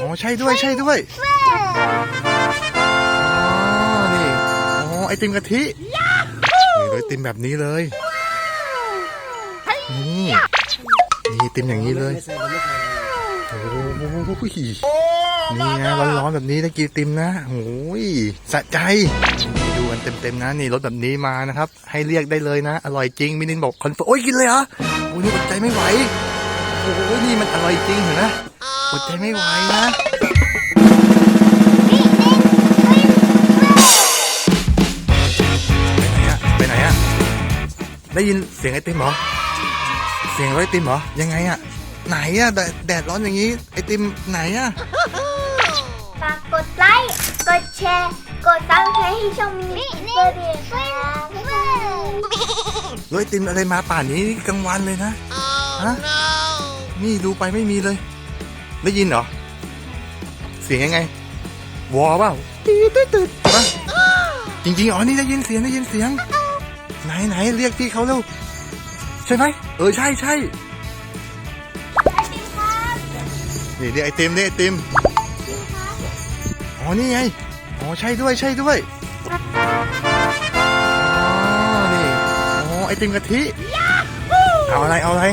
อ๋อใช่ด้วยใช่ด้วยอ๋อนี่อ๋อไอติมกะทินี่เลยไอติมแบบนี้เลยนี่นี่ไอติมอย่างนี้เลยไม่ใส่ไม่ใส่โอ้โหนี่นะร้อนๆแบบนี้ถ้ากินไอติมนะโอ้ยสะใจดูกันเต็มๆนะนี่รสแบบนี้มานะครับ ให้เรียกได้เลยนะ อร่อยจริงมินินบอกคอนเฟิร์มโอ้ยกินเลยเหรอโอ้ยนี่อดใจไม่ไหวโอ้ยนี่มันอร่อยจริงเห็นไหม อดใจไม่ไหวนะ ไปไหนอะไปไหนอะได้ยินเสียงไอติมเหรอ เสียงไอติมเหรอ ยังไงอะไหนอะแดดแดดร้อนอย่างนี้ ไอติมไหนอะฝากกดไลค์ กดแชร์ กดซับสไครต์ให้ช่องมินิเบอร์ดีค่ะบ๊ายบาย รถไอติมอะไรมาป่านนี้กลางวันเลยนะฮะนี่ดูไปไม่มีเลย ได้ยินเหรอ เสียงยังไง วอเปล่าตืดตืดตืดปะจริงๆอ๋อนี่ได้ยินเสียงได้ยินเสียง ไหนไหนเรียกพี่เขาเร็วใช่ไหมเออใช่ใช่นี่เรียกไอติมเรียกไอติมอ๋อนี่ไงอ๋อใช่ด้วยใช่ด้วยอ๋อนี่อ๋อไอติมกะทิเอาอะไรเอาอะไร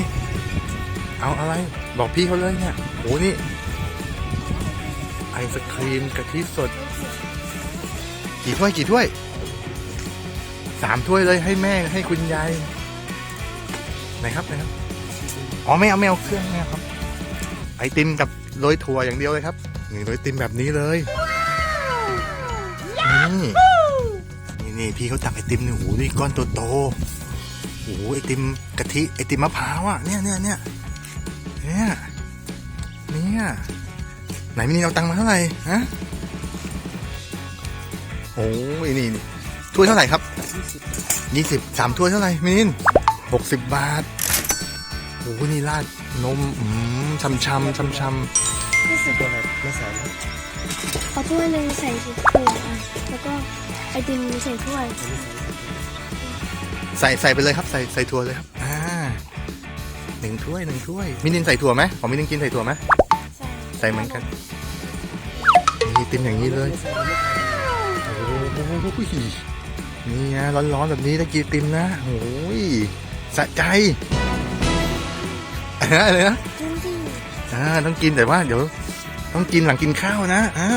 เอาอะไร บอกพี่เขาเลยเนี่ย โหนี่ไอศครีมกะทิสด กี่ถ้วยกี่ถ้วยสามถ้วยเลยให้แม่ให้คุณยายไหนครับไหนครับอ๋อไม่เอาไม่เอาเครื่องไม่เอาครับ ไอติมกับโรยถั่วอย่างเดียวเลยครับนี่โรยไอติมแบบนี้เลยนี่นี่นี่พี่เขาตักไอติมนี่โหนี่ก้อนโตๆโอ้โหไอติมกะทิไอติมมะพร้าวอะเนี่ยเนี่ยเนี่ยเนี่ย เนี่ยไหนมินี่เอาตังค์มาเท่าไหร่ฮะโอ้ยนี่นี่ถ้วยเท่าไหร่ครับยี่สิบสามถ้วยเท่าไหร่มินหกสิบบาทโอ้โหนี่ราดนมอืมชำชำชำชไม่ใส่ตัวไหนไม่ใส่เอาถ้วยหนึ่งใส่ถั่วอะแล้วก็ไอติมใส่ถ้วยำใส่ใส่ไปเลยครับ ใส่ใส่ถั่วเลยครับอ่าหนึ่งถ้วยหนึ่งถ้วยมินินใส่ถั่วไหมของมินินกินใส่ถั่วไหม ใส่ใส่เหมือนกันนี่เต็มอย่างนี้เลยไม่ใส่ไม่ใส่โอ้โหนี่นะร้อนๆแบบนี้ถ้ากินไอติมนะโอ้ยสะใจอะไรนะจริงอ่าต้องกินแต่ว่าเดี๋ยวต้องกินหลังกินข้าวนะอ่า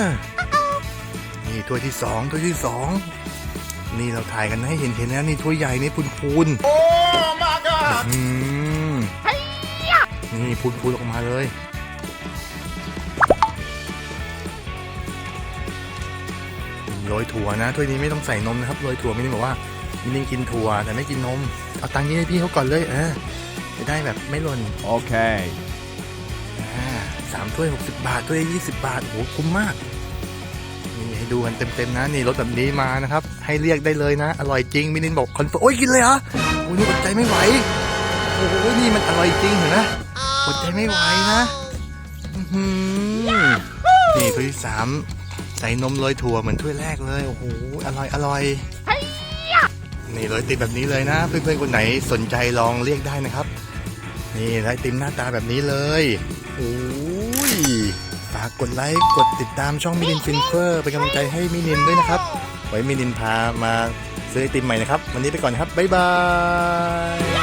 นี่ถ้วยที่สองถ้วยที่สองนี่เราถ่ายกันให้เห็นเห็นนะนี่ถ้วยใหญ่นี่พูนพูนโอ้ my god อืมนี่พูนพูนออกมาเลย โรยถั่วนะถ้วยนี้ไม่ต้องใส่นมนะครับโรยถั่วไม่ได้บอกว่ามินิกินถั่วแต่ไม่กินนมเอาตังค์นี้ให้พี่เขาก่อนเลยเออจะได้แบบไม่หล่น Okay. อ่าสามถ้วยหกสิบาทถ้วยยี่สิบาทโอ้โหคุ้มมากนี่ให้ดูกันเต็มๆนะนี่รสแบบนี้มานะครับ ให้เรียกได้เลยนะ อร่อยจริงมินินบอกคอนเฟิร์มโอ้ยกินเลยเหรอโอ้ยนี่อดใจไม่ไหวโอ้โหนี่มันอร่อยจริงเห็นไหมอดใจไม่ไหวนะอื้อหือนี่ถ้วยที่สามใส่นมโรยถั่วเหมือนถ้วยแรกเลย โอ้โห อร่อยอร่อยนี่เลยติดแบบนี้เลยนะ เพื่อนๆคนไหนสนใจลองเรียกได้นะครับ นี่ไอติมหน้าตาแบบนี้เลยโอ้ยฝากกดไลค์กดติดตามช่องมินินฟินเฟอร์เป็นกำลังใจให้มินินด้วยนะครับ ไว้มินินพามาซื้อไอติมใหม่นะครับ วันนี้ไปก่อนนะครับ บ๊ายบาย